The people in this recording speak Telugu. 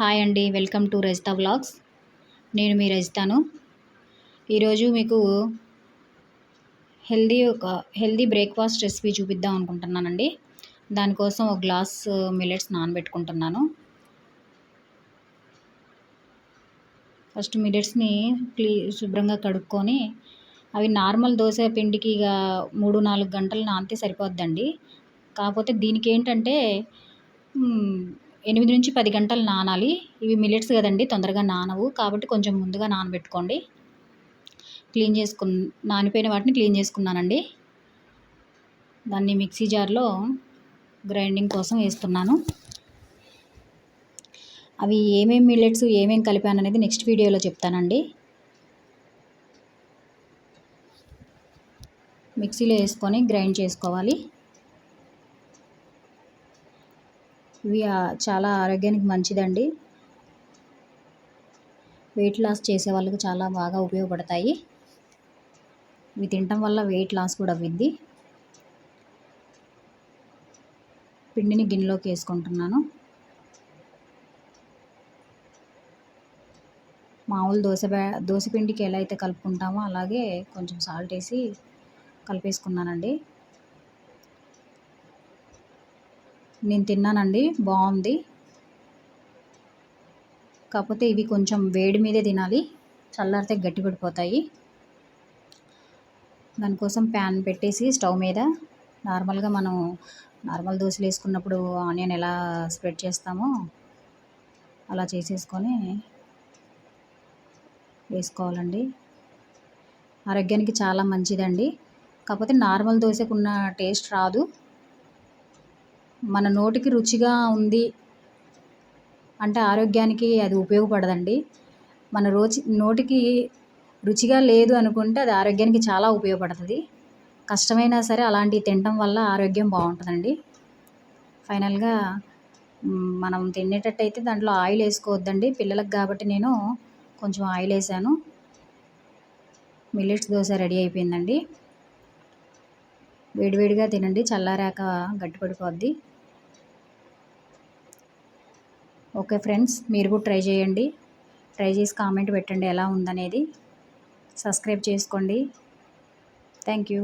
హాయ్ అండి వెల్కమ్ టు రజిత వ్లాగ్స్. నేను మీ రజితాను ఈరోజు మీకు హెల్దీ ఒక హెల్దీ బ్రేక్ఫాస్ట్ రెసిపీ చూపిద్దాం అనుకుంటున్నానండి. దానికోసం ఒక గ్లాస్ మిల్లెట్స్ నానబెట్టుకుంటున్నాను. ఫస్ట్ మిల్లెట్స్ని క్లీ శుభ్రంగా కడుక్కొని అవి నార్మల్ దోశ పిండికి ఇక మూడు నాలుగు గంటలు నానితే సరిపోద్దండి. కాకపోతే దీనికి ఏంటంటే ఎనిమిది నుంచి పది గంటలు నానాలి. ఇవి మిల్లెట్స్ కదండి తొందరగా నానవు. కాబట్టి కొంచెం ముందుగా నానబెట్టుకోండి. క్లీన్ చేసుకు నానిపోయిన వాటిని క్లీన్ చేసుకున్నానండి. దాన్ని మిక్సీ జార్లో గ్రైండింగ్ కోసం వేస్తున్నాను. అవి ఏమేమి మిల్లెట్స్ ఏమేమి కలిపాను అనేది నెక్స్ట్ వీడియోలో చెప్తానండి. మిక్సీలో వేసుకొని గ్రైండ్ చేసుకోవాలి. ఇవి చాలా ఆరోగ్యానికి మంచిదండి. వెయిట్ లాస్ చేసే వాళ్ళకి చాలా బాగా ఉపయోగపడతాయి. ఇవి తినటం వల్ల వెయిట్ లాస్ కూడా అవ్విద్ది. పిండిని గిన్నెలోకి వేసుకుంటున్నాను. మామూలు దోశ దోశ పిండికి ఎలా అయితే కలుపుకుంటామో అలాగే కొంచెం సాల్ట్ వేసి కలిపేసుకున్నానండి. నేను తిన్నానండి బాగుంది. కాకపోతే ఇవి కొంచెం వేడి మీదే తినాలి చల్లారితే గట్టిపడిపోతాయి దానికోసం ప్యాన్ పెట్టేసి స్టవ్ మీద నార్మల్గా మనం నార్మల్ దోశలు వేసుకున్నప్పుడు ఆనియన్ ఎలా స్ప్రెడ్ చేస్తామో అలా చేసేసుకొని వేసుకోవాలండి. ఆరోగ్యానికి చాలా మంచిదండి. కాకపోతే నార్మల్ దోశకు ఉన్న టేస్ట్ రాదు. మన నోటికి రుచిగా ఉంది అంటే ఆరోగ్యానికి అది ఉపయోగపడదండి. మన రోజు నోటికి రుచిగా లేదు అనుకుంటే అది ఆరోగ్యానికి చాలా ఉపయోగపడుతుంది. కష్టమైనా సరే అలాంటివి తినటం వల్ల ఆరోగ్యం బాగుంటుందండి. ఫైనల్గా మనం తినేటట్టయితే దాంట్లో ఆయిల్ వేసుకోవద్దండి. పిల్లలకు కాబట్టి నేను కొంచెం ఆయిల్ వేసాను. మిల్లెట్స్ దోశ రెడీ అయిపోయిందండి. వేడివేడిగా తినండి చల్లారాక గట్టిపడిపోద్ది. ఓకే ఫ్రెండ్స్ మీరు కూడా ట్రై చేయండి. ట్రై చేసి కామెంట్ పెట్టండి ఎలా ఉందనేది. సబ్స్క్రైబ్ చేసుకోండి. Thank you.